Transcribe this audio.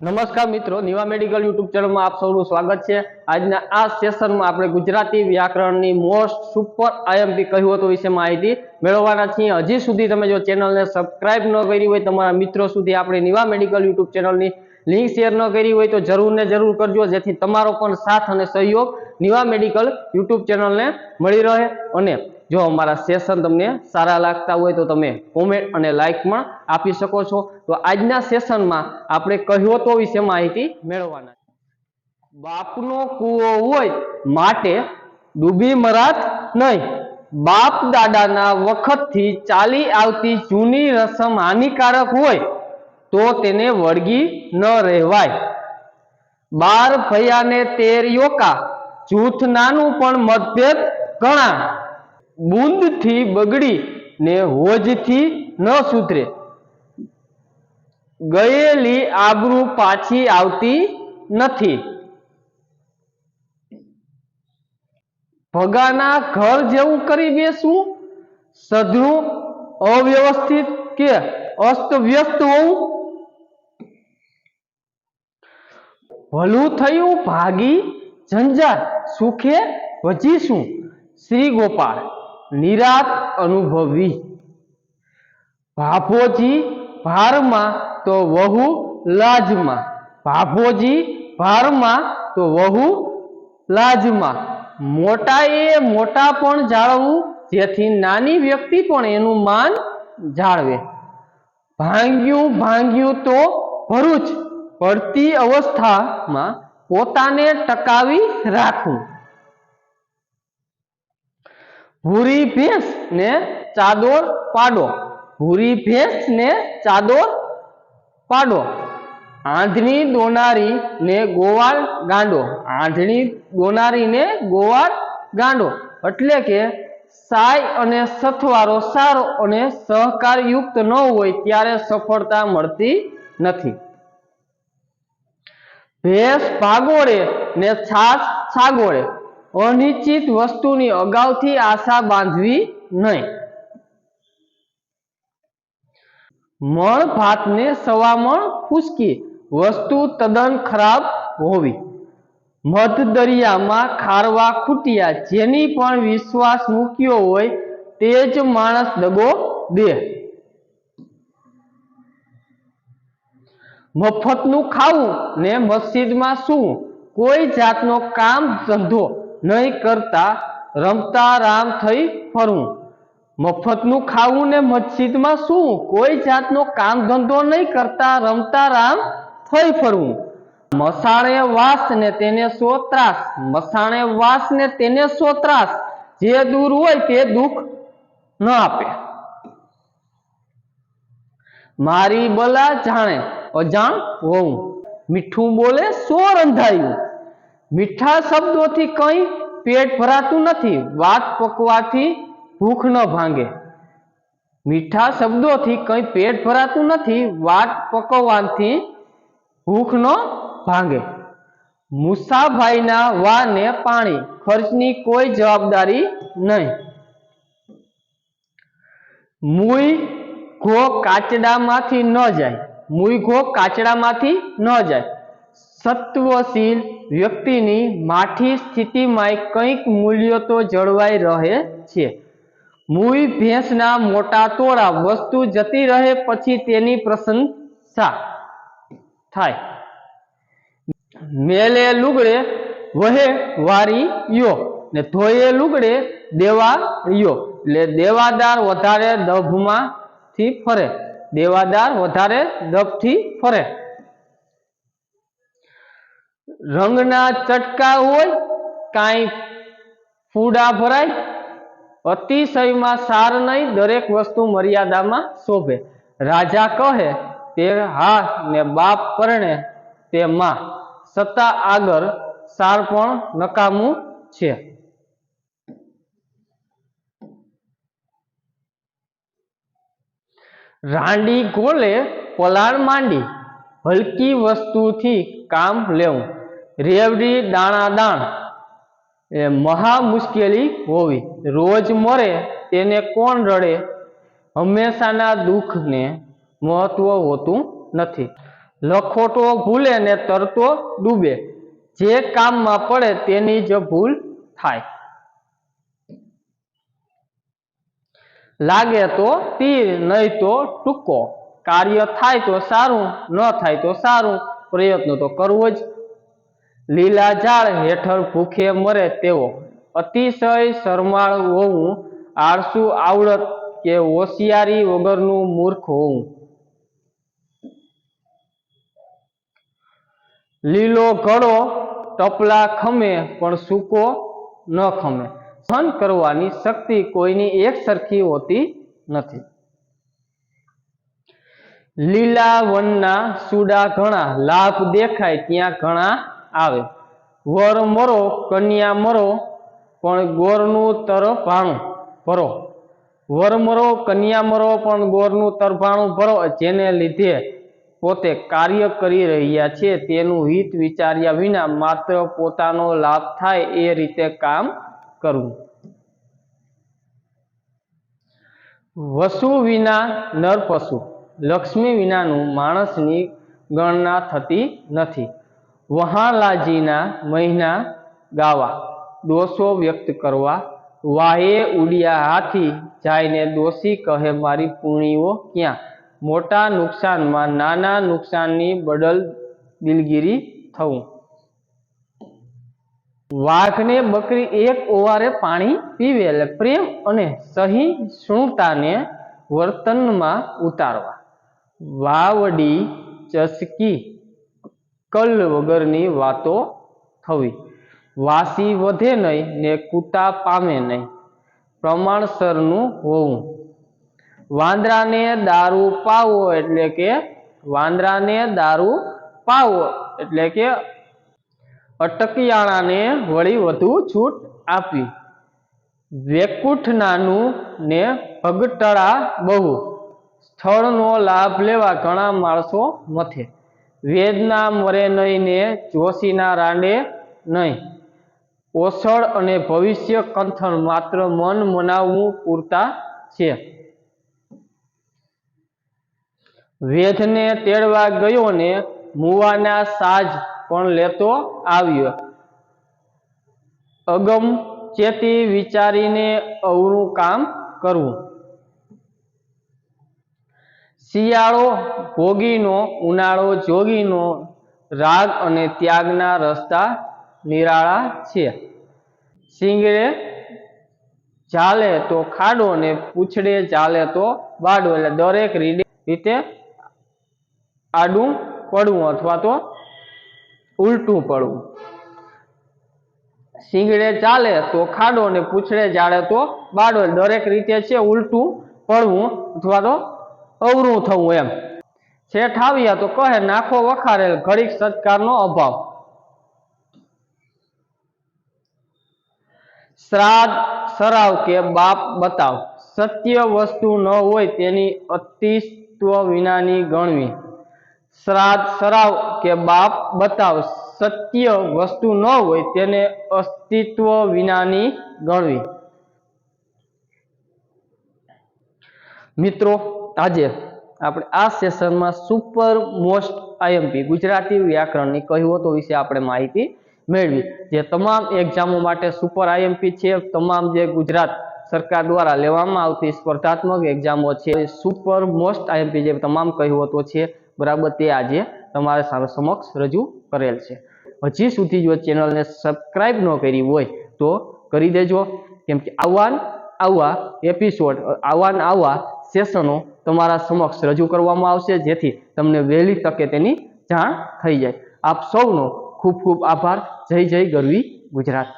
નમસ્કાર મિત્રો, Niva medical YouTube ચેનલમાં આપ સૌનું સ્વાગત છે. આજના આ સેશનમાં આપણે ગુજરાતી વ્યાકરણની મોસ્ટ સુપર આઈએમપી કહ્યું હતું વિશે માહિતી મેળવવાના છીએ. હજી સુધી તમે જો ચેનલને સબસ્ક્રાઇબ ન કરી હોય, તમારા મિત્રો સુધી આપણે નિવા મેડિકલ યુટ્યુબ ચેનલની લિંક શેર ન કરી હોય, તો જરૂર ને જરૂર કરજો, જેથી તમારો પણ સાથ અને સહયોગ નિવા મેડિકલ યુટ્યુબ ચેનલને મળી રહે. અને જો અમારા સેશન તમને સારા લાગતા હોય તો તમે કોમેન્ટ અને લાઇક પણ આપી શકો છો. તો આજના સેશનમાં આપણે કહેવતો વિશે માહિતી મેળવવાના. બાપનો કૂવો હોય માટે ડૂબી મરાત નહીં. બાપ દાદાના વખતથી ચાલી આવતી જૂની રસમ હાનિકારક હોય તો તેને વળગી ન રહેવાય. બાર ભયાને તેર યોકા, જૂથ નાનું પણ મતભેદ ઘણા બુંદથી બગડી ને હોજથી ન સુધરે. ગયેલી આબરૂ પાછી આવતી નથી. ભગાના ઘર જેવું કરી બેસવું સધરું અવ્યવસ્થિત કે અસ્તવ્યસ્ત હોવું ભલું થયું ભાગી ઝંઝાર સુખે વજીશું. શ્રી ગોપાળ નિરાત અનુભવી. ભાફોજી ભારમાં તો વહુ લાજમાં. ભાફોજી ભારમાં તો વહુ લાજમાં. મોટાએ મોટા પણ જાળવવું જેથી નાની વ્યક્તિ પણ એનું માન જાળવે. ભાંગ્યું ભાંગ્યું તો ભરૂચ પડતી અવસ્થામાં પોતાને ટકાવી રાખવું. ભૂરી ભેંસ ને ચાદોર પાડો. ભૂરી ભેંસ ને ચાદોર પાડો. આંધણી દોનારી ને ગોવાળ ગાંડો. આંધણી દોનારી ને ગોવાળ ગાંડો. એટલે કે સાય અને સથવારો સારો અને સહકારયુક્ત ન હોય ત્યારે સફળતા મળતી નથી. ભેંસ ભાગોળે ને છાસ છાગોળે. અનિશ્ચિત વસ્તુની અગાઉથી આશા બાંધવી નહીં. મણ ભાતને સવામણ ખુશકી વસ્તુ તદ્દન ખરાબ હોવી. મધ દરિયામાં ખારવા ખૂટ્યા, જેની પણ વિશ્વાસ મૂક્યો હોય તે જ માણસ દગો દે. મફતનું ખાવું ને મસ્જિદમાં શું કોઈ જાતનો કામ ધંધો નહીં કરતા રમતા રામ થઈ ફરવું મફતનું ખાવું ને મસ્જિદમાં શું? કોઈ જાતનો કામ ધંધો નહીં કરતા રમતા રામ થઈ ફરવું મસાણે વાસ ને તેને સો ત્રાસ. મસાણે વાસ ને તેને સો ત્રાસ. જે દૂર હોય તે દુઃખ ન આપે. મારી બલા જાણે અજાણ હોવું મીઠું બોલે સો રંધાયું. મીઠા શબ્દોથી કંઈ પેટ ભરાતું નથી, વાત પકવાથી ભૂખ ન ભાંગે. મીઠા શબ્દોથી કંઈ પેટ ભરાતું નથી, વાત પકવવાથી ભૂખ ન ભાંગે. મુસાભાઈના વાને પાણી, ખર્ચની કોઈ જવાબદારી નહીં. મૂઈ ઘો કાચડામાંથી ન જાય, મૂઈ ઘો કાચડામાંથી ન જાય. સત્વશીલ વ્યક્તિની માઠી સ્થિતિમાં કંઈક મૂલ્યો તો જળવાઈ રહે છે. મૂળ ભેંસના મોટા તોડા વસ્તુ જતી રહે પછી તેની પ્રશંસા થાય. મેલે લુગડે વહે વારી યો ને ધોયે લુગડે દેવા યો એટલે દેવાદાર વધારે દભમાં થી ફરે. દેવાદાર વધારે દભથી ફરે. રંગના ચટકા હોય, કાંઈ ફૂડા ભરાય, અતિશયમાં સાર નહીં, દરેક વસ્તુ મર્યાદામાં શોભે. રાજા કહે, તે હા ને બાપ પરણે તે માં. સત્તા આગળ સાર પણ નકામું છે. રાંડી ગોલે પલાણ માંડી, હલકી વસ્તુથી કામ લેવું. રેવડી, દાણા, દાણ. એ મહા મુશ્કેલી હોવી. રોજ મરે, તેને કોણ રડે? હંમેશાના દુઃખને મહત્વ હોતું નથી. લખોટો ભૂલે ને તરતો ડૂબે. જે કામમાં પડે તેની જ ભૂલ થાય. લાગે તો તીર, નહીં તો ટૂંકો. કાર્ય થાય તો સારું, ન થાય તો સારું. પ્રયત્ન તો કરવો જ લીલા ઝાડ હેઠળ ભૂખે મરે તેવો અતિશય શરમાળ હોવું, આળસુ આવડત કે હોશિયારી વગરનું મૂર્ખ હોવું. લીલો ઘડો ટપલા ખમે, પણ સૂકો ન ખમે. સહન કરવાની શક્તિ કોઈની એક સરખી હોતી નથી. લીલા વનના સુડા ઘણા, લાભ દેખાય ત્યાં ઘણા આવે. વર મરો, કન્યા મરો, પણ ગોરનું તરભાણું ભરો. વર મરો, કન્યા મરો, પણ ગોરનું તરભાણું ભરો, જેને લીધે પોતે કાર્ય કરી રહ્યા છે. તેનું હિત વિચાર્યા વિના માત્ર પોતાનો લાભ થાય એ રીતે કામ કરવું. વસુ વિના નર પશુ. લક્ષ્મી વિનાનું માણસની ગણના થતી નથી. વહાલાજીના મહિના ગાવા. દોષો વ્યક્ત કરવા. વાહે ઉડ્યા હાથી જાયને દોષી કહે, મારી પૂણીઓ ક્યાં? મોટા નુકસાનમાં નાના નુકસાનની બદલ દિલગીરી થવું. વાઘને બકરી એક ઓવારે પાણી પીવે, એટલે પ્રેમ અને સહિષ્ણુતાને વર્તનમાં ઉતારવા. વાવડી ચસકી કલ વગરની વાતો થવી. વાસી વધે નહીં ને કૂતા પામે નહીં. પ્રમાણસરનું હોવું. વાંદરાને દારૂ પાવો એટલે કે વાંદરાને દારૂ પાવો એટલે કે અટકિયાણાને વળી વધુ છૂટ આપી વેકુઠનાનું ને ભગટળા બહુ. સ્થળનો લાભ લેવા ઘણા માણસો મથે. વેદના મરે નહીં ને જોશીના રાંડે નહીં. ઓસળ અને ભવિષ્ય કંથન માત્ર મન મનાવવું પૂરતા છે. વેધને તેડવા ગયો ને મુવાના સાજ પણ લેતો આવ્યો. અગમ ચેતી વિચારીને અવરું કામ કરવું. શિયાળો ભોગીનો, ઉનાળો જોગીનો, રાગ અને ત્યાગના રસ્તા નિરાળા છે. સિંગરે ચાલે તો ખાડો ને પૂછડે ચાલે તો બાડો એટલે દરેક રીતે આડું પડવું અથવા તો ઉલટું પડવું. સિંગડે ચાલે તો ખાડો ને પૂછડે ચાલે તો બાડો દરેક રીતે છે ઉલટું પડવું અથવા તો અવરું થવું એમ. શેઠ આવ્યા તો કહે, નાખો વખારેલ ઘડીક સત્કારનો અભાવ. શ્રાદ્ધ સરાવ કે બાપ બતાવ. સત્ય વસ્તુ ન હોય તેની અતિત્વ વિનાની ગણવી. શ્રાદ્ધ સરાવ કે બાપ બતાવ. સત્ય વસ્તુ ન હોય તેને અસ્તિત્વ વિનાની ગણવી. મિત્રો આજે આપણે આ સેશનમાં સુપર મોસ્ટ આઈએમપી ગુજરાતી વ્યાકરણની કહેવતો વિશે આપણે માહિતી મેળવી. જે તમામ એક્ઝામો માટે સુપર આઈએમપી છે, તમામ જે ગુજરાત સરકાર દ્વારા લેવામાં આવતી સ્પર્ધાત્મક એક્ઝામો છે સુપર મોસ્ટ આઈએમપી જે તમામ કહેવતો છે, બરાબર તે આજે તમારે સામે સમક્ષ રજૂ કરેલ છે. હજી સુધી જો ચેનલને સબસ્ક્રાઈબ ન કરી હોય તો કરી દેજો. કેમ કે આવા આવવા આવા એપિસોડ, આવા આવવા આવા સેશનો તમારા સમક્ષ રજૂ કરવામાં આવશે, જેથી તમને વહેલી તકે તેની જાણ થઈ જાય. આપ સૌનો ખૂબ ખૂબ આભાર. જય જય ગરવી ગુજરાત.